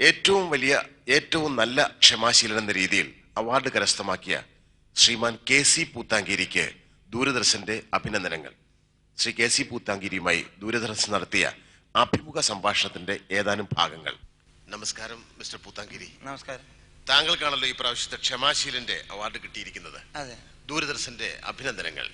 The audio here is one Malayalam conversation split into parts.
ഏറ്റവും വലിയ ഏറ്റവും നല്ല ക്ഷമാശീലൻ എന്ന രീതിയിൽ അവാർഡ് കരസ്ഥമാക്കിയ ശ്രീമാൻ കെ സി പൂത്താങ്കേരിക്ക് ദൂരദർശന്റെ അഭിനന്ദനങ്ങൾ. ശ്രീ കെ സി പൂത്താങ്കേരിയുമായി ദൂരദർശൻ നടത്തിയ അഭിമുഖ സംഭാഷണത്തിന്റെ ഏതാനും ഭാഗങ്ങൾ. നമസ്കാരം മിസ്റ്റർ പൂത്താങ്കേരി നമസ്കാരം. താങ്കൾക്കാണല്ലോ ഈ പ്രാവശ്യത്തെ ക്ഷമാശീലന്റെ അവാർഡ് കിട്ടിയിരിക്കുന്നത്. അതെ. ദൂരദർശന്റെ അഭിനന്ദനങ്ങൾ.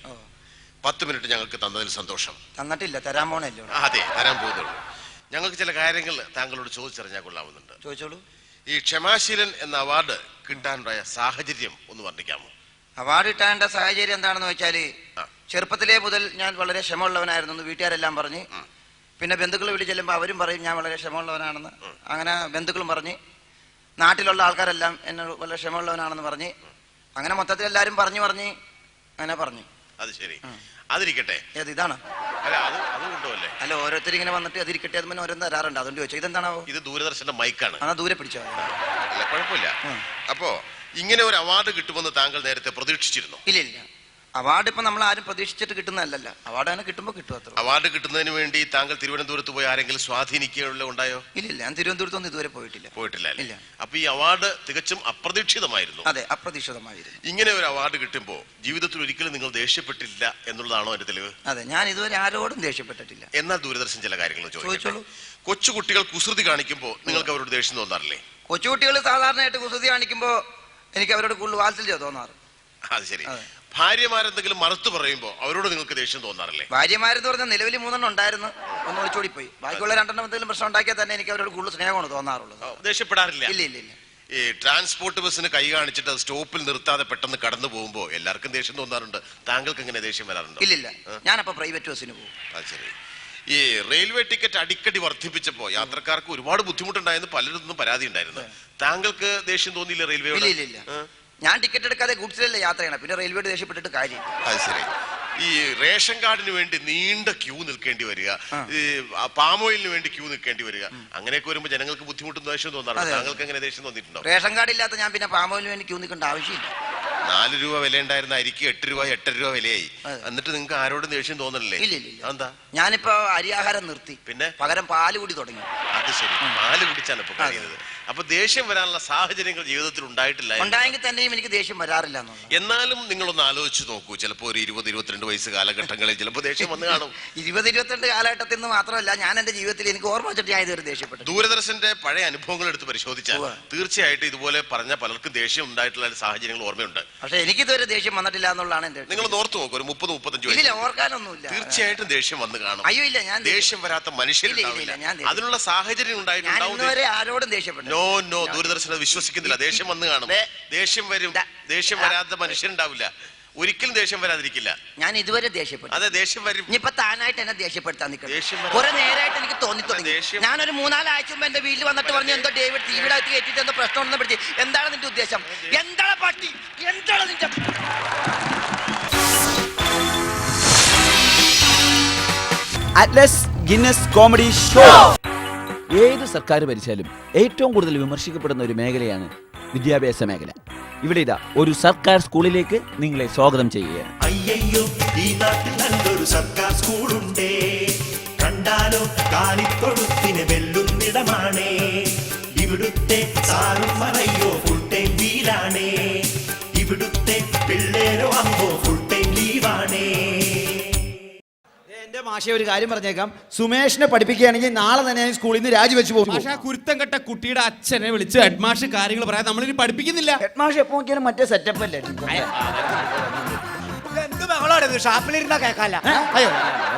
പത്ത് മിനിറ്റ് ഞങ്ങൾക്ക് തന്നതിൽ സന്തോഷം. തന്നിട്ടില്ല തരാൻ പോണല്ലോ അതെ തരാൻ പോകുന്നുള്ളൂ. ഞങ്ങൾക്ക് ചില കാര്യങ്ങൾ താങ്കളോട് ചോദിച്ചറിഞ്ഞാൽ കൊള്ളാവുന്നുണ്ട്. ചോദിച്ചോളൂ. ഈ ക്ഷമാശീലൻ എന്ന അവാർഡ് കിട്ടാനുണ്ടായ സാഹചര്യം ഒന്ന് വർണിക്കാമോ? അവാർഡ് കിട്ടാനുള്ള സാഹചര്യം എന്താണെന്ന് വെച്ചാൽ ചെറുപ്പത്തിലെ മുതൽ ഞാൻ വളരെ ക്ഷമമുള്ളവനായിരുന്നു എന്ന് വീട്ടുകാരെല്ലാം പറഞ്ഞ് പിന്നെ ബന്ധുക്കൾ വീട്ടിൽ ചെല്ലുമ്പോൾ അവരും പറയും ഞാൻ വളരെ ക്ഷമമുള്ളവനാണെന്ന് അങ്ങനെ ബന്ധുക്കളും പറഞ്ഞ് നാട്ടിലുള്ള ആൾക്കാരെല്ലാം എന്നെ വളരെ ക്ഷമമുള്ളവനാണെന്ന് പറഞ്ഞ് അങ്ങനെ മൊത്തത്തിൽ എല്ലാവരും പറഞ്ഞു പറഞ്ഞ് അങ്ങനെ പറഞ്ഞു. അത് ശരി. അതിരിക്കട്ടെ. ഏത് ഇതാണ്? അല്ല അത് അത് കൊണ്ടുമല്ലേ അല്ല ഓരോരുത്തർ ഇങ്ങനെ വന്നിട്ട് അതിരിക്കട്ടെ അത് പിന്നെ ഓരോന്ന് തരാറുണ്ട്. അതുകൊണ്ട് ചോദിച്ചു ഇതെന്താണാവോ ഇത് ദൂരദർശന്റെ മൈക്കാണ്. എന്നാ ദൂരെ പിടിച്ചോ? അല്ല കുഴപ്പമില്ല. അപ്പോ ഇങ്ങനെ ഒരു അവാർഡ് കിട്ടുമെന്ന് താങ്കൾ നേരത്തെ പ്രതീക്ഷിച്ചിരുന്നു? ഇല്ല ഇല്ല അവാർഡ് ഇപ്പൊ നമ്മൾ ആരും പ്രതീക്ഷിച്ചിട്ട് കിട്ടുന്നതല്ലല്ലോ. അവാർഡ് അങ്ങനെ കിട്ടുമ്പോൾ കിട്ടും അത്ര അവാർഡ് കിട്ടുന്നതിന് വേണ്ടി താങ്കൾ തിരുവനന്തപുരത്ത് പോയി ആരെങ്കിലും സ്വാധീനിക്കുകയുള്ള ഉണ്ടായോ? ഇല്ല ഇല്ല. ഞാൻ തിരുവനന്തപുരത്തൊന്നും ഇതുവരെ പോയിട്ടില്ല. പോയിട്ടില്ല ഇല്ല. അപ്പൊ ഈ അവാർഡ് തികച്ചും അപ്രതീക്ഷിതമായിരുന്നു. അതെ അപ്രതീക്ഷിതമായിരുന്നു. ഇങ്ങനെ ഒരു അവാർഡ് കിട്ടുമ്പോൾ ജീവിതത്തിൽ ഒരിക്കലും നിങ്ങൾ ദേഷ്യപ്പെട്ടില്ല എന്നുള്ളതാണോ എന്റെ തെളിവ്? അതെ ഞാൻ ഇതുവരെ ആരോടും ദേഷ്യപ്പെട്ടിട്ടില്ല. എന്നാൽ ദൂരദർശൻ ചില കാര്യങ്ങൾ ചോദിച്ചോളൂ. കൊച്ചുകുട്ടികൾ കുസൃതി കാണിക്കുമ്പോൾ നിങ്ങൾക്ക് അവരോട് ദേഷ്യം തോന്നാറില്ലേ? കൊച്ചുകുട്ടികൾ സാധാരണയായിട്ട് കുസൃതി കാണിക്കുമ്പോൾ എനിക്ക് അവരോട് കൂടുതൽ വാത്സല്യം തോന്നാറ്. അത് ശരി. ഭാര്യമാരെന്തെങ്കിലും മറുത്തു പറയുമ്പോൾ അവരോട് നിങ്ങൾക്ക് ദേഷ്യം തോന്നാറില്ലേ? ഭാര്യമാരെന്ന് പറഞ്ഞാൽ നിലവിൽ മൂന്നെണ്ണം ഉണ്ടായിരുന്നു. ഒന്ന് ഒളിച്ചോടി പോയി ബാക്കിയുള്ള രണ്ടെണ്ണം എന്തെങ്കിലും പ്രശ്നം ഉണ്ടാക്കിയാൽ തന്നെ എനിക്ക് അവരോട് കൂടുതൽ സ്നേഹമാണ് തോന്നാറുള്ളത്. ദേഷ്യപ്പെടാറില്ല. ഇല്ല ഇല്ല ഇല്ല. ഈ ട്രാൻസ്പോർട്ട് ബസ്സിന് കൈ കാണിച്ചിട്ട് അത് സ്റ്റോപ്പിൽ നിർത്താതെ പെട്ടെന്ന് കടന്നു പോകുമ്പോൾ എല്ലാവർക്കും ദേഷ്യം തോന്നാറുണ്ട്. താങ്കൾക്ക് എങ്ങനെ ദേഷ്യം വരാറുണ്ടോ? ഇല്ലില്ല ഞാനപ്പോ പ്രൈവറ്റ് ബസ്സിന് പോകും. ശരി. ഈ റെയിൽവേ ടിക്കറ്റ് അടിക്കടി വർദ്ധിപ്പിച്ചപ്പോ യാത്രക്കാർക്ക് ഒരുപാട് ബുദ്ധിമുട്ടുണ്ടായെന്ന് പലരിൽ നിന്നും പരാതി ഉണ്ടായിരുന്നു. താങ്കൾക്ക് ദേഷ്യം തോന്നിയില്ല റെയിൽവേ ഇല്ല ഞാൻ ടിക്കറ്റ് എടുക്കാതെ ഗുഡ്സിലല്ലേ യാത്ര ചെയ്യണം? പിന്നെ റെയിൽവേയുടെ ദേഷ്യപ്പെട്ടിട്ട് കാര്യം. അത് ശരി. ഈ റേഷൻ കാർഡിന് വേണ്ടി നീണ്ട ക്യൂ നിൽക്കേണ്ടി വരിക. ഈ ഈ പാമോയിലിന് വേണ്ടി ക്യൂ നിൽക്കേണ്ടി വരിക. അങ്ങനെയൊക്കെ വരുമ്പോൾ ജനങ്ങൾക്ക് ബുദ്ധിമുട്ടും ദേഷ്യം തോന്നാറുണ്ട്. താങ്കൾക്ക് എങ്ങനെ ദേഷ്യം തോന്നിയിട്ടുണ്ടോ? റേഷൻ കാർഡ് ഇല്ലാത്ത ഞാൻ പിന്നെ പാമോയിലിന് വേണ്ടി ക്യൂ നിൽക്കേണ്ട ആവശ്യമില്ല. നാല് രൂപ വില ഉണ്ടായിരുന്ന അരിക്ക് എട്ട് രൂപ എട്ടര രൂപ വിലയായി. എന്നിട്ട് നിങ്ങൾക്ക് ആരോടും ദേഷ്യം തോന്നണില്ലേ ഇല്ല, ഇല്ല. എന്താ ഞാനിപ്പോ അരിയാഹാരം നിർത്തി. പിന്നെ? പകരം പാൽ കൂടി തുടങ്ങി. അത് ശരി. പാൽ കുടിച്ചാണ് ഇപ്പൊ കഴിയുന്നത്. അപ്പൊ ദേഷ്യം വരാനുള്ള സാഹചര്യങ്ങൾ ജീവിതത്തിൽ ഉണ്ടായിട്ടില്ല. ഉണ്ടായെങ്കിൽ തന്നെയും എനിക്ക് ദേഷ്യം വരാറില്ല എന്നാലും നിങ്ങളൊന്ന് ആലോചിച്ച് നോക്കൂ ചിലപ്പോ ഒരു ഇരുപത് ഇരുപത്തിരണ്ട് വയസ്സ് കാലഘട്ടങ്ങളിൽ ചിലപ്പോ ദേഷ്യം വന്ന് കാണും. ഇരുപത് ഇരുപത്തിരണ്ട് കാലഘട്ടത്തിൽ നിന്ന് മാത്രമല്ല ഞാൻ എന്റെ ജീവിതത്തിൽ എനിക്ക് ഓർമ്മ വെച്ചിട്ട് ഞാൻ ഇതുവരെ ദേഷ്യപ്പെട്ടു. ദൂരദർശന്റെ പഴയ അനുഭവങ്ങൾ എടുത്ത് പരിശോധിച്ചാൽ. തീർച്ചയായിട്ടും ഇതുപോലെ പറഞ്ഞ പലർക്കും ദേഷ്യം ഉണ്ടായിട്ടുള്ള സാഹചര്യങ്ങൾ ഓർമ്മയുണ്ട്. പക്ഷെ എനിക്ക് ഇതുവരെ ദേഷ്യം വന്നിട്ടില്ല എന്നുള്ളതാണ് എന്റെ നിങ്ങൾ ഓർത്തു നോക്കൂ ഒരു മുപ്പത് മുപ്പത്തഞ്ച് ഇല്ല ഓർക്കാനൊന്നുമില്ല. തീർച്ചയായിട്ടും ദേഷ്യം വന്ന് കാണും. അയ്യോ ഇല്ല ഞാൻ ദേഷ്യം- വരാത്ത മനുഷ്യരില്ല അതിനുള്ള സാഹചര്യം ഉണ്ടായിട്ടുണ്ടാവും ആരോടും ദേഷ്യപ്പെട്ടു നോ നോ ദൂരദർശനം വിശ്വസിക്കുന്നില്ല. ദേഷ്യം വന്ന് കാണും. ദേഷ്യം വരും. ദേഷ്യം വരാത്ത മനുഷ്യരുണ്ടാവില്ല. ഒരിക്കലും ദേഷ്യം വരാതിരിക്കില്ല. ഞാൻ ഇതുവരെ ദേഷ്യപ്പെട്ടു. അതെ ദേഷ്യം വരും. ഇനിയിപ്പൊ താനായിട്ട് എന്നെ ദേഷ്യപ്പെടുത്താൻ നിൽക്കും കുറെ നേരമായിട്ട് എനിക്ക് തോന്നി തുടങ്ങി. ഞാനൊരു മൂന്നാലാഴ്ച മുമ്പ് എന്റെ വീട്ടിൽ വന്നിട്ട് പറഞ്ഞു എന്തോ ഡേവിഡ് ഇവിടെ കയറ്റിട്ട് എന്തോ പ്രശ്നം ഉണ്ടെന്ന് പിടിച്ച് എന്താണ് നിന്റെ ഉദ്ദേശം? എന്താണ് പട്ടി എന്താണ് നിന്റെ അറ്റ്ലസ് ഗിന്നസ് കോമഡി ഷോ ഏത് സർക്കാർ ഭരിച്ചാലും ഏറ്റവും കൂടുതൽ വിമർശിക്കപ്പെടുന്ന ഒരു മേഖലയാണ് വിദ്യാഭ്യാസ മേഖല. ഇവിടെ ഇതാ ഒരു സർക്കാർ സ്കൂളിലേക്ക് നിങ്ങളെ സ്വാഗതം ചെയ്യുകയാണ്. അയ്യോ ഈ നാട്ടിൽ നല്ലൊരു സർക്കാർ സ്കൂളുണ്ടേ. കണ്ടാലോ കാലിത്തൊഴുത്തിന് വെല്ലുന്നിടമാണേ. ഇവിടുത്തെ സാറും മറയോ ഫുൾ ടൈം വീലാണേ. ഇവിടുത്തെ പിള്ളേരോ അമ്മോ മാഷെ ഒരു കാര്യം പറഞ്ഞേക്കാം. സുമേഷിനെ പഠിപ്പിക്കുകയാണെങ്കിൽ നാളെ തന്നെ ഞാൻ സ്കൂളിൽ നിന്ന് രാജിവെച്ച് പോകും. പക്ഷെ ആ കുരുത്തം കെട്ട കുട്ടിയുടെ അച്ഛനെ വിളിച്ച് ഹെഡ്മാഷ് കാര്യങ്ങൾ പറയാൻ നമ്മളിനി പഠിപ്പിക്കുന്നില്ല. ഹെഡ് മാഷ് എപ്പോ നോക്കിയാലും മറ്റേ സെറ്റപ്പ് അല്ലേ? ബഹളമാണ് ഷാപ്പിലിരുന്നാ കേക്കാല്ല. അയ്യോ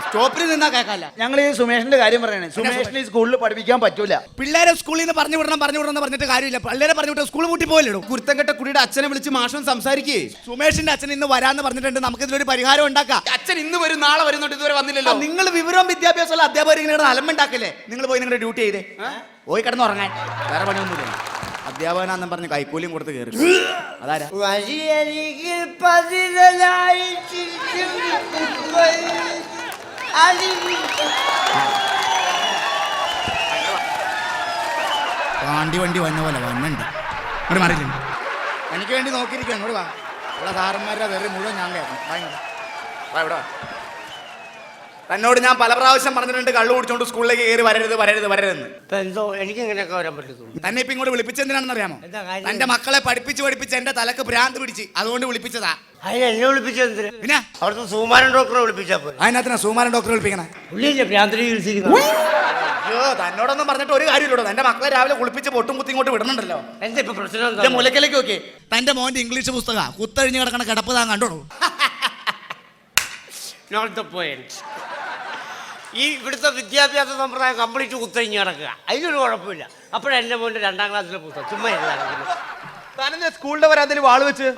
സ്റ്റോപ്പിൽ നിന്നാ കേക്കാല്ല. ഞങ്ങൾ ഈ സുമേഷിന്റെ കാര്യം പറയണേ. സുമേഷിന് ഈ സ്കൂളിൽ പഠിപ്പിക്കാൻ പറ്റൂല. പിള്ളേരെ സ്കൂളിൽ നിന്ന് പറഞ്ഞു വിടണം പറഞ്ഞു വിടണം പറഞ്ഞിട്ട് കാര്യമില്ല. പിള്ളേരെ പറഞ്ഞു വിട്ട് സ്കൂൾ കൂട്ടി പോയല്ലോ കുരുത്തം കെട്ട കുട്ടിയുടെ അച്ഛനെ വിളിച്ച് മാഷം സംസാരിക്കേ. സുമേഷിന്റെ അച്ഛൻ ഇന്ന് വരാന്ന് പറഞ്ഞിട്ടുണ്ട്. നമുക്ക് ഇതിലൊരു പരിഹാരം ഉണ്ടാക്കാം. അച്ഛൻ ഇന്ന് വരും നാളെ വരുന്നുണ്ട് ഇതുവരെ വന്നില്ലല്ലോ. നിങ്ങൾ വിവരവും വിദ്യാഭ്യാസമുള്ള അധ്യാപകർ ഇങ്ങനെ അലമ്പുണ്ടാക്കില്ലേ? നിങ്ങൾ പോയി നിങ്ങളുടെ ഡ്യൂട്ടി ചെയ്തേ. പോയി കിടന്നുറങ്ങാൻ വേറെ പണിയൊന്നുമില്ല. അധ്യാപകനാന്നും പറഞ്ഞ് കൈക്കൂലിയും കൊടുത്ത് കയറി അതാരാ? വഴിയരികിൽ പാണ്ടി വണ്ടി വന്ന പോലെ വന്നുണ്ട്. ഇവിടെ മാറിയില്ല? എനിക്ക് വേണ്ടി നോക്കിയിരിക്കുക ഇങ്ങോട്ട് വാ. ഇവിടെ സാറന്മാരുടെ വേറെ മുഴുവൻ ഞാൻ കേൾക്കണം വാ ഇങ്ങോട്ട്. വാ ഇവിടെ വാ. തന്നോട് ഞാൻ പല പ്രാവശ്യം പറഞ്ഞിട്ടുണ്ട് കള്ളു കുടിച്ചോണ്ട് സ്കൂളിലേക്ക് കയറി വരരുത് വരരുത് വരരുതെന്ന്. എന്തോ എനിക്ക് ഇങ്ങനെയൊക്കെ വരാൻ പറ്റുള്ളൂ തന്നെ ഇപ്പൊ ഇങ്ങോട്ട് വിളിപ്പിച്ചെന്തിനാണെന്ന് അറിയാമോ എന്താ കാര്യം? തന്റെ മക്കളെ പഠിപ്പിച്ച് പഠിപ്പിച്ച് എന്റെ തലക്ക് ഭ്രാന്ത് പിടിച്ച് അതുകൊണ്ട് വിളിപ്പിച്ചതാ. അതിന് എന്നെ വിളിപ്പിച്ചെന്തിന് പിന്നെ? അവിടുത്തെ സുകുമാരൻ ഡോക്ടറെ വിളിപ്പിച്ചാ പോലെ അതിനകത്തിനാ സുമാരൻ ഡോക്ടറെ വിളിപ്പിക്കണേ. പുള്ളിയില്ലേ ഭ്രാന്തിരി ചികിത്സിക്കുന്നത്? അയ്യോ തന്നോടൊന്നും പറഞ്ഞിട്ട് ഒരു കാര്യമില്ലടോ. തന്റെ മക്കളെ രാവിലെ കുളിപ്പിച്ച് പൊട്ടും കുത്തി ഇങ്ങോട്ട് വിടുന്നുണ്ടല്ലോ എന്താ ഇപ്പൊ പ്രശ്നം എന്റെ എന്താ? മുലക്കലേക്ക് നോക്കി തന്റെ മോന്റെ ഇംഗ്ലീഷ് പുസ്തക. കുത്തഴിഞ്ഞ് കിടക്കണ കിടപ്പ് താൻ കണ്ടോളൂ the point. ഈ ഇവിടുത്തെ വിദ്യാഭ്യാസ സമ്പ്രദായം കംപ്ലീറ്റ് കുത്തഴിഞ്ഞ് കിടക്കുക അതിനൊരു കുഴപ്പമില്ല. അപ്പോഴെന്റെ മോന്റെ രണ്ടാം ക്ലാസ്സിലെ പുസ്തകം. ചുമ്മാ താനെന്താ സ്കൂളിന്റെ വരാതിൽ വാൾ വെച്ച്?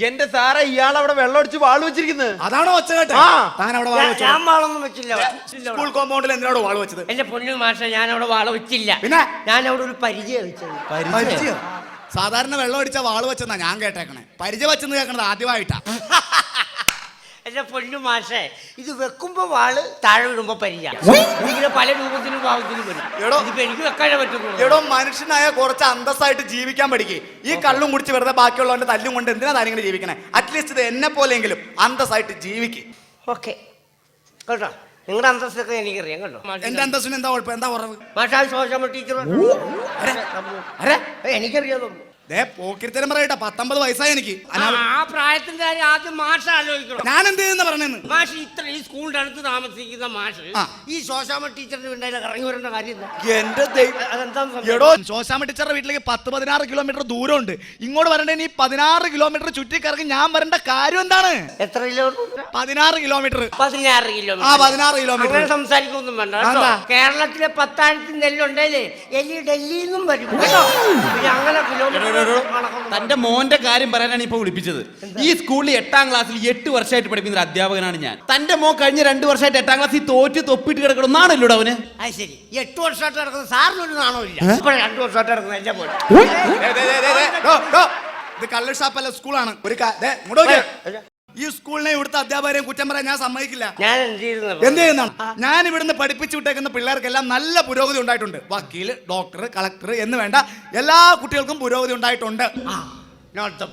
എന്റെ സാറ ഇയാൾ അവിടെ വെള്ളം അടിച്ച് വാൾ വെച്ചിരിക്കുന്നത് അതാണോ ആ. താൻ അവിടെ വാൾ വെച്ചോ? ഞാൻ വാളൊന്നും വെച്ചില്ല. സ്കൂൾ കോമ്പൗണ്ടിൽ എന്തിനാണോ വാൾ വെച്ചത്? എന്റെ പൊന്നു മാഷ ഞാൻ അവിടെ വാള വെച്ചില്ല. പിന്നെ? ഞാൻ അവിടെ ഒരു പരിചയം വെച്ചത് പരിചയം? സാധാരണ വെള്ളം അടിച്ച വാൾ വെച്ചെന്നാ ഞാൻ കേട്ടേക്കണേ. പരിചയം വെച്ചെന്ന് കേൾക്കണത് ആദ്യമായിട്ടാ. എന്റെ പൊന്നു മാഷേ ഇത് വെക്കുമ്പോ വാൾ താഴെ വിടുമ്പോ പരിചയ ഇങ്ങനെ പല രൂപത്തിലും ഭാവത്തിലും വരും. എടോ. ഇതിപ്പോ എനിക്ക് വെക്കാനേ പറ്റുള്ളൂ. എടോ മനുഷ്യനായ കുറച്ച് അന്തസ്സായിട്ട് ജീവിക്കാൻ പഠിക്കേ. ഈ കള്ളും കുടിച്ച് വെറുതെ ബാക്കിയുള്ളവന്റെ തല്ലും കൊണ്ട് എന്തിനാ താനിങ്ങനെ ജീവിക്കണേ? അറ്റ്ലീസ്റ്റ് ഇത് എന്നെ പോലെയെങ്കിലും അന്തസ്സായിട്ട് ജീവിക്ക്. ഓക്കെ. കേട്ടോ? നിങ്ങളുടെ അന്തസ്സൊക്കെ എനിക്കറിയാം കേട്ടോ? എന്റെ അന്തസ്സിന് എന്താ കുഴപ്പം? എന്താ കുറവ്? മാഷാ ശോശമ്മ ടീച്ചർ അരെ എനിക്കറിയാം ദേ പോക്കിരിത്തരം പറയട്ടെ പത്തൊമ്പത് വയസ്സായി എനിക്ക്. അനാ- ആ പ്രായത്തിന്റെ കാര്യം ആദ്യം മാഷ ആലോചിക്കണം. ഞാൻ എന്ത് ചെയ്യുന്ന പറഞ്ഞെന്ന്? മാഷ് ഇത്ര ഈ സ്കൂളിന്റെ അടുത്ത് താമസിക്കുന്ന മാഷ് ആ. ഈ ശോശാമ ടീച്ചറിന് വീട്ടിൽ ഇറങ്ങി വരേണ്ട കാര്യം എന്താ എന്റെ ദൈവം. അതെന്താന്ന് സംഭവം? എടോ ശോശാമ ടീച്ചറുടെ വീട്ടിലേക്ക് പത്ത് പതിനാറ് കിലോമീറ്റർ ദൂരമുണ്ട്. ഇങ്ങോട്ട് വരണ്ടേ ഈ പതിനാറ് കിലോമീറ്റർ ചുറ്റി കറങ്ങി ഞാൻ വരേണ്ട കാര്യം എന്താണ്? എത്ര കിലോമീറ്റർ? പതിനാറ് കിലോമീറ്റർ. പതിനാറ് ആ കിലോമീറ്റർ. പതിനാറ് കിലോമീറ്റർ. അങ്ങനെ സംസാരിക്കൊന്നും വേണ്ട കേട്ടോ. കേരളത്തിലെ പത്തായിരത്തി നെല്ലുണ്ടല്ലേ എലി ഡൽഹിയിൽ നിന്നും വരും കേട്ടോ. പിന്നെ അങ്ങനെ കിലോമീറ്റർ തന്റെ മോന്റെ കാര്യം പറയാനാണ് ഇപ്പൊ വിളിപ്പിച്ചത്. ഈ സ്കൂളിൽ എട്ടാം ക്ലാസ്സിൽ എട്ട് വർഷമായിട്ട് പഠിപ്പിക്കുന്ന ഒരു അധ്യാപകനാണ് ഞാൻ. തന്റെ മോൻ കഴിഞ്ഞ രണ്ട് വർഷമായിട്ട് എട്ടാം ക്ലാസ്സിൽ തോറ്റ് തൊപ്പിട്ട് കിടക്കണം എന്നാണല്ലോ അവന്? അത് ശരി. എട്ട് വർഷമായിട്ട് നടക്കുന്ന സാറിനൊരു നാണോ ഇല്ല. ഇപ്പൊ രണ്ടു വർഷമായിട്ട് നടക്കുന്ന എന്റെ പോലെ. ഇത് കള്ള് ഷാപ്പല്ല സ്കൂളാണ്. ഒരു ഈ സ്കൂളിനെ ഇവിടുത്തെ അധ്യാപകരെയും കുറ്റം പറയാൻ ഞാൻ സമ്മതിക്കില്ല. ഞാൻ എന്ത് ചെയ്യുന്നത് എന്ത് ചെയ്യുന്നതാണ് ഞാൻ ഇവിടുന്ന് പഠിപ്പിച്ചു വിട്ടേക്കുന്ന പിള്ളേർക്കെല്ലാം നല്ല പുരോഗതി ഉണ്ടായിട്ടുണ്ട്. വക്കീൽ ഡോക്ടർ കളക്ടർ എന്ന് വേണ്ട എല്ലാ കുട്ടികൾക്കും പുരോഗതി ഉണ്ടായിട്ടുണ്ട്. നോട്ട്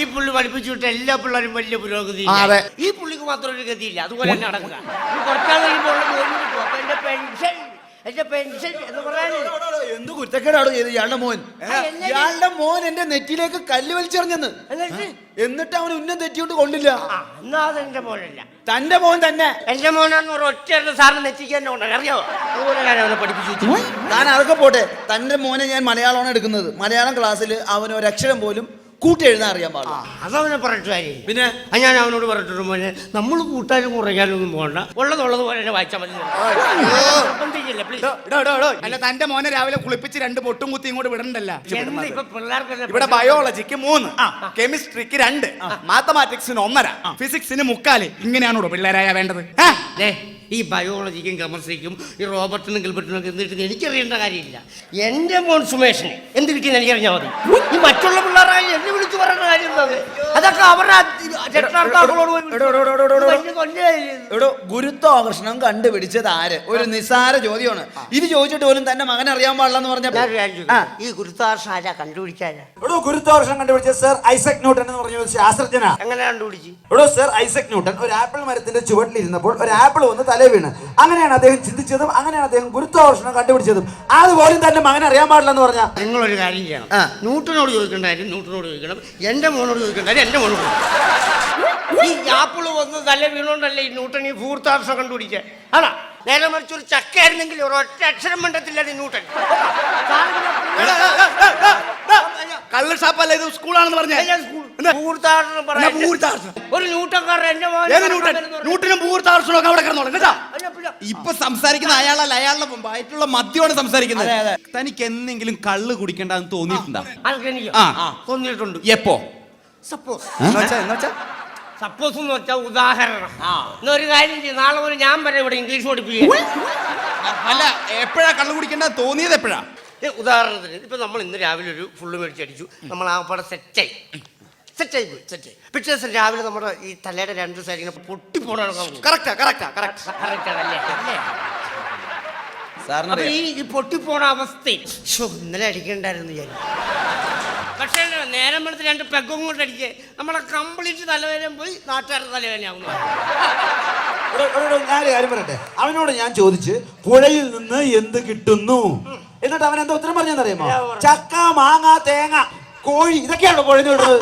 ഈ പുള്ളി പഠിപ്പിച്ചു വിട്ട എല്ലാ പിള്ളേരും വലിയ പുരോഗതി ആ, അതെ. ഈ പുള്ളിക്ക് മാത്രം ഒരു ഗതിയില്ല. അതുപോലെ തന്നെ നടക്കുക. ഈ കുറച്ചാൾ കഴിയുമ്പോൾ ഉള്ള ജോലി കിട്ടും. അപ്പൊ എന്റെ പെൻഷൻ എന്റെ പെൻഷൻ എന്ന് പറയാൻ എന്ത് കുറ്റക്കേടാണ് ചെയ്ത് ഇയാളുടെ മോൻ. എന്നെ- ഇയാളുടെ മോൻ എന്റെ നെറ്റിയിലേക്ക് കല്ല് വലിച്ചെറിഞ്ഞെന്ന്. എന്നിട്ട് എന്നിട്ട് അവൻ ഉന്നം തെറ്റിയോണ്ട് കൊണ്ടില്ല ആ എന്നാ അതെന്റെ മോനല്ല. തന്റെ മോൻ തന്നെ. എന്റെ മോനാന്ന് ഒരു ഒറ്റ സാറിന് നെറ്റിക്കാൻ ഉണ്ടല്ലോ അതുപോലെ ഞാൻ അവനെ പഠിപ്പിച്ചു അതൊക്കെ പോട്ടെ. തന്റെ മോനെ ഞാൻ മലയാളമാണ് എടുക്കുന്നത്. മലയാളം ക്ലാസ്സിൽ അവന് ഒരക്ഷരം പോലും കൂട്ടി എഴുതാൻ അറിയാൻ പാടില്ല. അതവനെ പറഞ്ഞിട്ട് കാര്യം പിന്നെ? ഞാൻ അവനോട് പറഞ്ഞിട്ടുണ്ട് മോനെ നമ്മൾ കൂട്ടാനും കുറയ്ക്കാനും ഒന്നും പോകണ്ട ഉള്ളതുള്ളത് പോലെ തന്നെ വായിച്ചാൽ മതി. നിർബന്ധിക്കില്ല, please. അല്ല തന്റെ മോനെ രാവിലെ കുളിപ്പിച്ച് രണ്ട് പൊട്ടും കുത്തി ഇങ്ങോട്ട് വിടണ്ടല്ല. എന്ത് ഇപ്പൊ പിള്ളേർക്ക് ഇവിടെ ബയോളജിക്ക് മൂന്ന് കെമിസ്ട്രിക്ക് രണ്ട് മാത്തമാറ്റിക്സിന് ഒന്നര ഫിസിക്സിന് മുക്കാൽ. ഇങ്ങനെയാണോ പിള്ളേരായ വേണ്ടത്? ഏ? ദേ, ഈ ബയോളജിക്കും കെമിസ്ട്രിക്കും ഈ റോബർട്ടിനും ഗിൽബർട്ടിനും ഒക്കെ എന്തിട്ട് എനിക്കറിയേണ്ട കാര്യമില്ല. എന്റെ കോൺസുമേഷന് എന്തിരിക്കുന്നു എനിക്കറിഞ്ഞാൽ മതി. ഈ മറ്റുള്ള പിള്ളേരായി എന്നെ വിളിച്ചു പറയേണ്ട കാര്യം അതൊക്കെ അവരുടെ രക്ഷകർത്താക്കളോട് പോയി എടോ, എടോ, എടോ, എടോ, എടോ. വലിയ കൊല്ലമായില്ലേ ഇത്? എടോ ഗുരുത്വാകർഷണം കണ്ടുപിടിച്ചത് ആര്? ഒരു നിസ്സാര ചോദ്യമാണ്. ഇത് ചോദിച്ചിട്ട് പോലും തന്റെ മകൻ അറിയാൻ പാടില്ലെന്ന് ഞാൻ കാര്യം ചോദിക്കാം. ഈ ഗുരുത്താർഷം ആരാ കണ്ടുപിടിക്കാനാ? എടോ ഗുരുത്വാകർഷണം കണ്ടുപിടിച്ച സർ ഐസക് ന്യൂട്ടൻ എന്ന് പറഞ്ഞ ഒരു ശാസ്ത്രജ്ഞനാ. എങ്ങനെ കണ്ടുപിടിച്ച്? എടോ സർ ഐസക് ന്യൂട്ടൻ ഒരു ആപ്പിൾ മരത്തിന്റെ ചുവട്ടിലിരുന്നപ്പോൾ ഒരു ആപ്പിൾ വന്ന് തലേ വീണ്. അങ്ങനെയാണ് അദ്ദേഹം ചിന്തിച്ചതും അങ്ങനെയാണ് അദ്ദേഹം ഗുരുത്വാകർഷണം കണ്ടുപിടിച്ചതും. അതുപോലും തന്റെ മകൻ അറിയാൻ പാടില്ല എന്ന് പറഞ്ഞാൽ നിങ്ങളൊരു കാര്യം ചെയ്യണം. നൂട്ടിനോട് ചോദിക്കണ്ടായിരുന്നു നൂട്ടിനോട് ചോദിക്കണം. എന്റെ മോനോട് ചോദിക്കണ്ടായിരുന്നു എന്റെ എന്റെ മോനോട്. ഈ ആപ്പിൾ വന്ന് തല വീണോണ്ടല്ലേ ഈ നൂട്ടണി ഈ ഭൂർത്താർഷം കണ്ടുപിടിക്കാൻ ആണോ? നേരെ മറിച്ച് ഒരു ചക്കയായിരുന്നെങ്കിൽ ഒരു ഒറ്റ അക്ഷരം മണ്ടത്തില്ല നിന്നൂട്ടൻ ന്യൂട്ടൻ കള്ള് ഷാപ്പല്ല ഇത് സ്കൂളാണെന്ന് ഒരു ഇപ്പൊ സംസാരിക്കുന്ന അയാളല്ല അയാളുടെ വയറ്റുള്ള മദ്യമാണ് സംസാരിക്കുന്നത്. തനിക്ക് എന്തെങ്കിലും കള്ള് കുടിക്കണ്ടെന്ന് തോന്നിയിട്ടുണ്ടോ. തോന്നിയിട്ടുണ്ട്. എപ്പോ? സപ്പോസ് എന്നുവെച്ചാ എന്നുവെച്ചാ സപ്പോസ് എന്ന് വെച്ചാൽ ഉദാഹരണം. എന്നാ ഒരു കാര്യം ചെയ്യും. നാളെ മുതൽ ഞാൻ പറയാം ഇവിടെ ഇംഗ്ലീഷ് പഠിപ്പിക്കുക അല്ല എപ്പോഴാ കള്ളു കുടിക്കേണ്ട? തോന്നിയത് എപ്പോഴാ? ഏ, ഉദാഹരണത്തിന് ഇപ്പൊ നമ്മൾ ഇന്ന് രാവിലെ ഒരു ഫുള്ള് മേടിച്ചടിച്ചു നമ്മൾ ആ പടം സെറ്റായി സെറ്റായി പോയി സെറ്റായി പിറ്റേ ദിവസം രാവിലെ നമ്മുടെ ഈ തലയുടെ രണ്ട് സൈഡ് ഇങ്ങനെ പൊട്ടിപ്പോണ കറക്റ്റാ കറക്റ്റാ കറക്റ്റ് അപ്പൊ ഈ ഈ പൊട്ടിപ്പോണ അവസ്ഥയിൽ ശ്ശോ, ഇന്നലെ അടിക്കണ്ടായിരുന്നു ഞാൻ. പക്ഷേ നേരം വെളുത്ത് രണ്ട് പെഗും കൊണ്ട് അടിച്ച് നമ്മളെ കംപ്ലീറ്റ് തലവേദന പോയി നാട്ടുകാരുടെ ഇവിടെ ഞാനൊരു കാര്യം പറയട്ടെ? അവനോട് ഞാൻ ചോദിച്ച് പുഴയിൽ നിന്ന് എന്ത് കിട്ടുന്നു? എന്നിട്ട് അവൻ എന്താ ഉത്തരം പറഞ്ഞെന്നറിയാമോ? ചക്ക മാങ്ങ തേങ്ങ കോഴി ഇതൊക്കെയാണോ പുഴയിൽ നിന്ന് വിടുന്നത്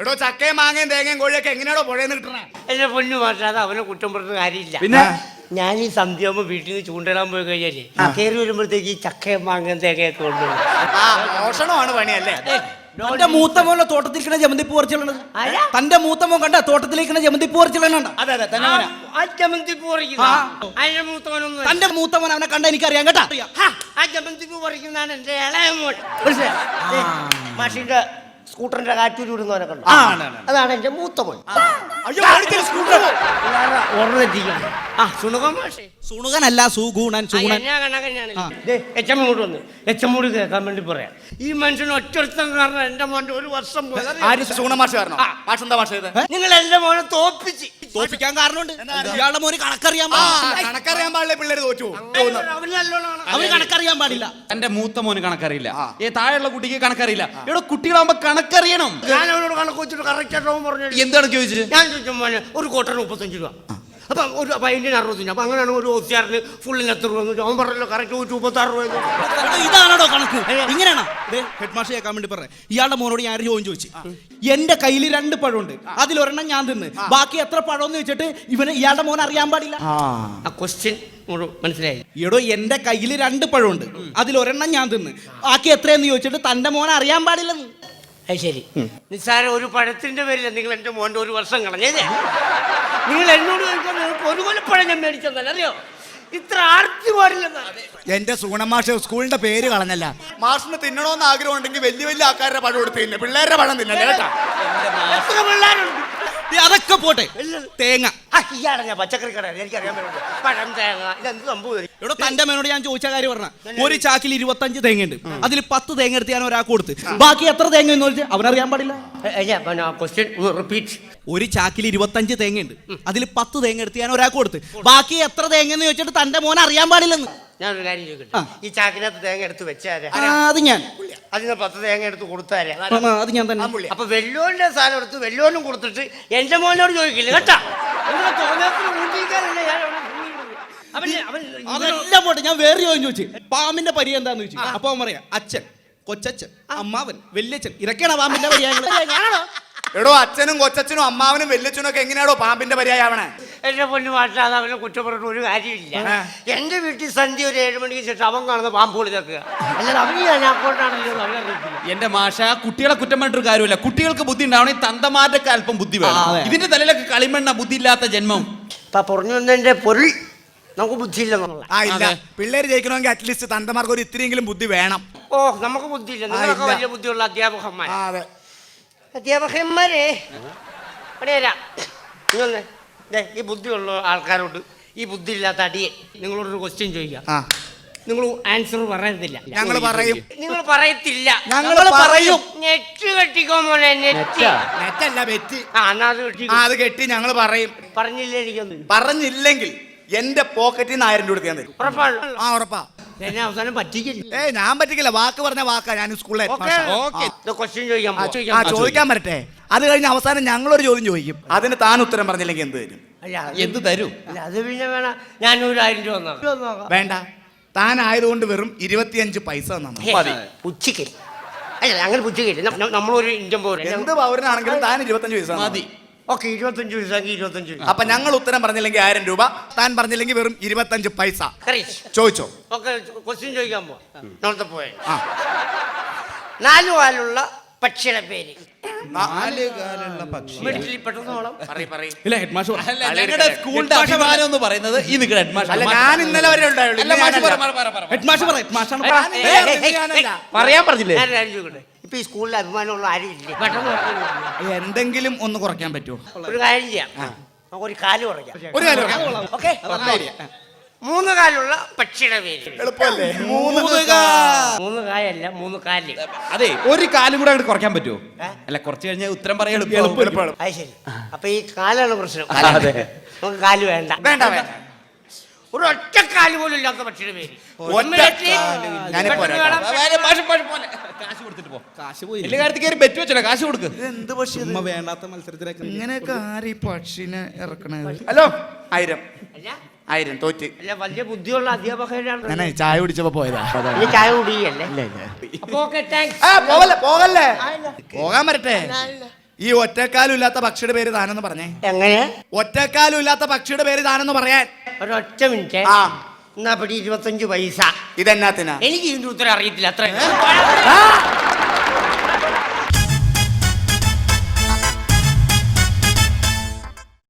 എടോ ചക്കയും മാങ്ങയും തേങ്ങയും കോഴിയൊക്കെ എങ്ങനെയാണോ പുഴയെന്ന് കിട്ടണേ? എന്റെ പൊന്നു അത് അവനെ കുറ്റം പറഞ്ഞ കാര്യമില്ല. പിന്നെ? ഞാൻ ഈ സന്ധ്യാകുമ്പോ വീട്ടിൽ നിന്ന് ചൂണ്ടിടാൻ പോയി കഴിഞ്ഞാലേ കയറി വരുമ്പോഴത്തേക്ക് ഈ ചക്കയും മാങ്ങയും തേങ്ങയൊക്കെ കൊണ്ടുപോകും ആ മോഷണമാണ് പണിയല്ലേ? തന്റെ മൂത്ത മോനെ തോട്ടത്തിലിരിക്കണ ജമന്തിപ്പൂ പറിച്ചിടണത് ആരാ? തന്റെ മൂത്ത മോൻ കണ്ട തോട്ടത്തിലിരിക്കണ ജമന്തിപ്പൂ പറിച്ചിടണുണ്ട് അതെ അതെ തന്നെ മോനാ. ആ ജമന്തി പൂ പറിക്കുന്ന അതിന്റെ മൂത്തവനൊന്നും തന്റെ മൂത്ത മോൻ അവനെ കണ്ട എനിക്കറിയാം കേട്ടാ? ആ ജമന്തി പൂ പറിക്കുന്നതാണ് എന്റെ ഇളയ മോൻ. മനസ്സിലായോ? ദേ, മാഷിന്റെ സ്കൂട്ടറിന്റെ കാറ്റൂരി വിടുന്നവനെ കണ്ടു. അതാണ് എന്റെ മൂത്ത മോൻ. ആ മാഷേ. സുണുകനല്ല സുഗുണൻ സുഗുണൻ. വന്ന്. എച്ചമ്മൂട് കേൾക്കാൻ വേണ്ടി പറയാം. ഈ മനുഷ്യന് ഒറ്റൊരുത്തം കാരണം എന്റെ മോന്റെ ഒരു വർഷം. ആര് കാരണം? മാഷ് എന്താ മാഷ് നിങ്ങൾ എന്റെ മോനെ തോപ്പിച്ച്. തോപ്പിക്കാൻ കാരണമുണ്ട്. ഇയാളുടെ മോന് കണക്കറിയാൻ. കണക്കറിയാൻ പാടില്ല പിള്ളേര് തോറ്റു? അവന് കണക്കറിയാൻ പാടില്ല. എന്റെ മൂത്ത മോന് കണക്കറിയില്ല. ഏ താഴെയുള്ള കുട്ടിക്ക് കണക്കറിയില്ല. ഇവിടെ കുട്ടികളാകുമ്പോ കണക്കറിയണം. ഞാൻ അവനോട് കണക്ക് വെച്ചിട്ട് കറക്റ്റ് ആയിട്ട് അവൻ പറഞ്ഞു എന്താണ് ചോദിച്ചത്? ഞാൻ ചോദിച്ചു മോനെ ഒരു കോട്ടൻ മുപ്പത്തഞ്ച് രൂപ. അപ്പൊ ഒരു പൈന്റിന് അറുപത്തഞ്ച് അപ്പം അങ്ങനെയാണ് ഒരു ഓസിയാറിന് ഫുള്ളിന് എത്ര രൂപ. അവൻ പറഞ്ഞല്ലോ കറക്റ്റ് ഒരു മുപ്പത്താറ് രൂപ ഇതാണോ കണക്ക്? ഇങ്ങനെയാണോ? ഹെഡ് മാഷ് കേൾക്കാൻ വേണ്ടി പറയാം ഇയാളുടെ മോനോട് ഞാൻ ചോദ്യം ചോദിച്ചു. എന്റെ കയ്യിൽ രണ്ട് പഴമുണ്ട്. അതിലൊരെണ്ണം ഞാൻ തിന്ന്. ബാക്കി എത്ര പഴം എന്ന് വെച്ചിട്ട് ഇവന് ഇയാളുടെ മോൻ അറിയാൻ പാടില്ല. ആ. ക്വസ്റ്റ്യൻ മനസ്സിലായി. എടോ എന്റെ കയ്യിൽ രണ്ട് പഴമുണ്ട്. അതിലൊരെണ്ണം ഞാൻ തിന്ന്. ബാക്കി എത്രയെന്ന് ചോദിച്ചിട്ട് തന്റെ മോൻ അറിയാൻ പാടില്ലെന്ന്. അത് ശരി നിസ്സാര ഒരു പഴത്തിന്റെ പേരില്ല നിങ്ങൾ എന്റെ മോന്റെ ഒരു വർഷം കളഞ്ഞേ നിങ്ങൾ എന്നോട് ചോദിച്ചാൽ നിങ്ങൾക്ക് ഒരു കൊലപ്പഴം ഞാൻ മേടിച്ചെന്നല്ല അറിയോ? ഇത്ര ആർത്തി പാടില്ലെന്നാണ് എന്റെ സൂണമാഷ സ്കൂളിന്റെ പേര് കളഞ്ഞല്ല. മാഷിന് തിന്നണോന്ന് ആഗ്രഹം ഉണ്ടെങ്കിൽ വലിയ വലിയ ആൾക്കാരുടെ പഴം കൊടുത്തില്ലേ തിന്നെ. പിള്ളേരുടെ പഴം തിന്നല്ലേ കേട്ടാ? എത്ര പിള്ളേരുണ്ട്? അതൊക്കെ പോട്ടെ. തേങ്ങ. ഇവിടെ ഇയാളെ ഞാൻ പച്ചക്കറി കട എനിക്കറിയാൻ പറ്റും പഴം തേങ്ങ ഇതെന്ത് സംഭവം ഇത്? എടോ തന്റെ മേനോട് ഞാൻ ചോദിച്ച കാര്യം പറഞ്ഞ. ഒരു ചാക്കിൽ ഇരുപത്തഞ്ച് തേങ്ങ ഉണ്ട് അതിൽ പത്ത് തേങ്ങ എടുത്ത് ഞാൻ ഒരാൾക്ക് കൊടുത്ത്. ബാക്കി എത്ര തേങ്ങ എന്ന് ചോദിച്ചാൽ അവനറിയാൻ പാടില്ല. ഒരു ചാക്കിൽ ഇരുപത്തഞ്ച് തേങ്ങ ഉണ്ട് അതിൽ പത്ത് തേങ്ങ എടുത്ത് ഞാൻ ഒരാൾക്ക് കൊടുത്ത്. ബാക്കി എത്ര തേങ്ങ എന്ന് ചോദിച്ചിട്ട് തന്റെ മോൻ അറിയാൻ പാടില്ലെന്ന്. ഞാനൊരു കാര്യം ചോദിക്കട്ടെ? ഈ ചാക്കിനകത്ത് തേങ്ങ എടുത്ത് വെച്ചാരെ? അത് ഞാൻ. അതിന് പത്ത് തേങ്ങ എടുത്ത് കൊടുത്താരെ? അത് ഞാൻ തന്നെ. അപ്പൊ വെല്ലോന്റെ സാധനം എടുത്ത് വെല്ലോനും കൊടുത്തിട്ട് എന്റെ മോനോട് ചോദിക്കില്ല? കേട്ടാ? ഞാൻ അതെല്ലാം പോട്ടെ വേറെ ചോദ്യം ചോദിച്ചു. പാമ്പിന്റെ പരി എന്താന്ന് ചോദിച്ചു. അപ്പൊ പറയാ അച്ഛൻ കൊച്ചച്ഛൻ അമ്മാവൻ വല്യച്ഛൻ ഇതൊക്കെയാണ് പാമ്പിന്റെ ഞാനാണോ? എടോ അച്ഛനും കൊച്ചച്ഛനും അമ്മാവനും വെല്ലച്ചനും ഒക്കെ എങ്ങനെയാണോ പാമ്പിന്റെ പര്യായാവണേ എന്റെ പൊന്നു മാറ്റാതെ അവനെ കുറ്റപ്പെട്ടിട്ട് ഒരു കാര്യമില്ല. എന്റെ വീട്ടിൽ സന്ധ്യ ഒരു ഏഴ് മണിക്ക് ശേഷം അവൻ കാണുന്ന പാമ്പോളി തക്കുക അല്ലാതെ ഞാൻ എന്റെ മാഷ കുട്ടികളെ കുറ്റം പറഞ്ഞിട്ട് കാര്യമില്ല. കുട്ടികൾക്ക് ബുദ്ധി ഉണ്ടാവണമെങ്കിൽ തന്തമാരുടെ അല്പം ബുദ്ധി വേണം. ഇതിന്റെ തലയിലൊക്കെ കളിമണ്ണ ബുദ്ധി ഇല്ലാത്ത ജന്മം. ഇപ്പൊ പറഞ്ഞു വന്നതിന്റെ പൊരുൾ നമുക്ക് ബുദ്ധി ആ ഇല്ല. പിള്ളേര് ജയിക്കണമെങ്കിൽ അറ്റ്ലീസ്റ്റ് തന്തമാർക്ക് ഒരു ഇത്രയെങ്കിലും ബുദ്ധി വേണം. ഓ നമുക്ക് ബുദ്ധിയില്ല. നിങ്ങളൊക്കെ ഇല്ല. വലിയ ബുദ്ധിയുള്ള അധ്യാപകന്മാർ ആ അതെ. അധ്യാപകന്മാരെ. പണിയരാ ദേ, ഈ ബുദ്ധിയുള്ള ആൾക്കാരോട് ഈ ബുദ്ധി ഇല്ലാത്ത അടിയെ നിങ്ങളോടൊരു ക്വസ്റ്റ്യൻ ചോദിക്കാം. ആ. നിങ്ങൾ ആൻസർ പറയത്തില്ല. ഞങ്ങൾ പറയും. നിങ്ങൾ പറയത്തില്ല. ഞങ്ങൾ പറയും. നെറ്റ് കെട്ടിക്കോ മോനെ നെറ്റ്. നെറ്റല്ല വെറ്റി ആ എന്നാ അത് കെട്ടിക്കോ. അത് കെട്ടി ഞങ്ങൾ പറയും. പറഞ്ഞില്ലേ എനിക്കൊന്നും? പറഞ്ഞില്ലെങ്കിൽ എന്റെ പോക്കറ്റിൽ നിന്ന് ആയിരം രൂപ എടുത്ത് ഞാൻ തരും. ഉറപ്പാണ്? ആ ഉറപ്പാ. എന്നെ അവസാനം പറ്റിക്കില്ല. ഏ ഞാൻ പറ്റിക്കില്ല. വാക്ക് പറഞ്ഞ വാക്കാ ഞാൻ സ്കൂളിലെ ക്വസ്റ്റ്യൻ ചോദിക്കാൻ ആ, പോവാം. ആ ചോദിക്കാൻ പറ്റട്ടെ അത് കഴിഞ്ഞ് അവസാനം ഞങ്ങളൊരു ചോദ്യം ചോദിക്കും. അതിന് താൻ ഉത്തരം പറഞ്ഞില്ലെങ്കിൽ എന്ത് തരും? അല്ല അത് എന്ത് തരും? അല്ല, അത് പിന്നെ വേണം. ഞാൻ ഒരു ആയിരം രൂപ. വേണ്ട. താൻ ആയതുകൊണ്ട് വെറും ഇരുപത്തിയഞ്ച് പൈസ തന്നു ഹേ, പുച്ഛിക്കൽ അല്ല അങ്ങനെ പുച്ഛിക്കൽ നമ്മളൊരു ഇന്ത്യൻ പോരെ. എന്ത് പൗരനാണെങ്കിലും താൻ ഇരുപത്തഞ്ച് പൈസ തന്നാ മതി. ഓക്കെ ഇരുപത്തഞ്ച് പൈസക്ക് ഇരുപത്തഞ്ച് പൈസ അപ്പൊ ഞങ്ങൾ ഉത്തരം പറഞ്ഞില്ലെങ്കിൽ ആയിരം രൂപ താൻ പറഞ്ഞില്ലെങ്കിൽ വെറും ഇരുപത്തഞ്ച് പൈസ കറീഷ് ചോദിച്ചോ ഓക്കെ ക്വസ്റ്റ്യൻ ചോദിക്കാൻ പോവാ നോളത്തെ പോയെ ആ നാലു കാലുള്ള പക്ഷിയുടെ പേര് നാല് കാലുള്ള പക്ഷി ഇല്ല ഹെഡ് അല്ല ഞങ്ങളുടെ സ്കൂളിന്റെ അഭിമാനം എന്ന് പറയുന്നത് ഈ നിൽക്കുന്ന ഹെഡ് മാഷ് അല്ല ഞാൻ ഇന്നലെ വരെ ഉണ്ടായുള്ളൂ അല്ല മാഷ് പറ. Head head. പറയാൻ പറഞ്ഞില്ലേ ഞാൻ ചോദിക്കട്ടെ ഇപ്പൊ ഈ സ്കൂളിൽ അഭിമാനമുള്ള ആരും ഇല്ലേ പെട്ടെന്ന് പറഞ്ഞു. എന്തെങ്കിലും ഒന്ന് കുറയ്ക്കാൻ പറ്റുമോ? ഒരു കാര്യം ചെയ്യാം. നമുക്ക് ഒരു കാൽ കുറയ്ക്കാം. ഒരു കാര്യം ഓക്കെ. മൂന്ന് കാലുള്ള പക്ഷിയുടെ പേര്. എളുപ്പമല്ലേ? മൂന്ന് മൂന്ന് കായല്ല മൂന്ന് കാൽ. അതെ ഒരു കാലും കൂടെ അങ്ങോട്ട് കുറയ്ക്കാൻ പറ്റുമോ? അല്ല കുറച്ച് കഴിഞ്ഞാൽ ഉത്തരം പറയാൻ എളുപ്പം അത് ശരി. അപ്പൊ ഈ കാലാണ് പ്രശ്നം. നമുക്ക് കാൽ വേണ്ട. വേണ്ട വേണ്ട. ഒരു ഒറ്റക്കാൽ കാൽ പോലും ഇല്ലാത്ത പക്ഷിയുടെ പേര്. കാശ് കൊടുത്തിട്ട് പോ. കാശ് പോയി എല്ലാ കാര്യത്തിൽ കയറി ബെറ്റ് വെച്ചോ കാശ് കൊടുക്ക്. എന്ത് പക്ഷി ഉമ്മ വേണ്ടാത്ത മത്സരത്തിലൊക്കെ ഇങ്ങനെയൊക്കെ ആര് ഈ പക്ഷിനെ ഇറക്കണത്? ഹലോ? ആയിരം ആയിരം തോറ്റ്. അല്ല വലിയ ബുദ്ധിയുള്ള അധ്യാപകരാണ്. ഞാൻ ചായ കുടിച്ചപ്പോ പോയതാ. ചായ കുടിയല്ലേ? പോകല്ലേ. പോകാൻ വരട്ടെ. ഈ ഒറ്റക്കാലും ഇല്ലാത്ത പക്ഷിയുടെ പേര് താനെന്ന് പറഞ്ഞേ. എങ്ങനെ? ഒറ്റക്കാലും ഇല്ലാത്ത പക്ഷിയുടെ പേര് താനെന്ന് പറയാൻ. ഒരൊറ്റ മിനിറ്റ്. ആ. എന്നാ പടി ഇരുപത്തഞ്ച് പൈസ. ഇതെന്നാത്തിനാ? എനിക്ക് ഇതിന്റെ ഉത്തരം അറിയത്തില്ല. അത്ര.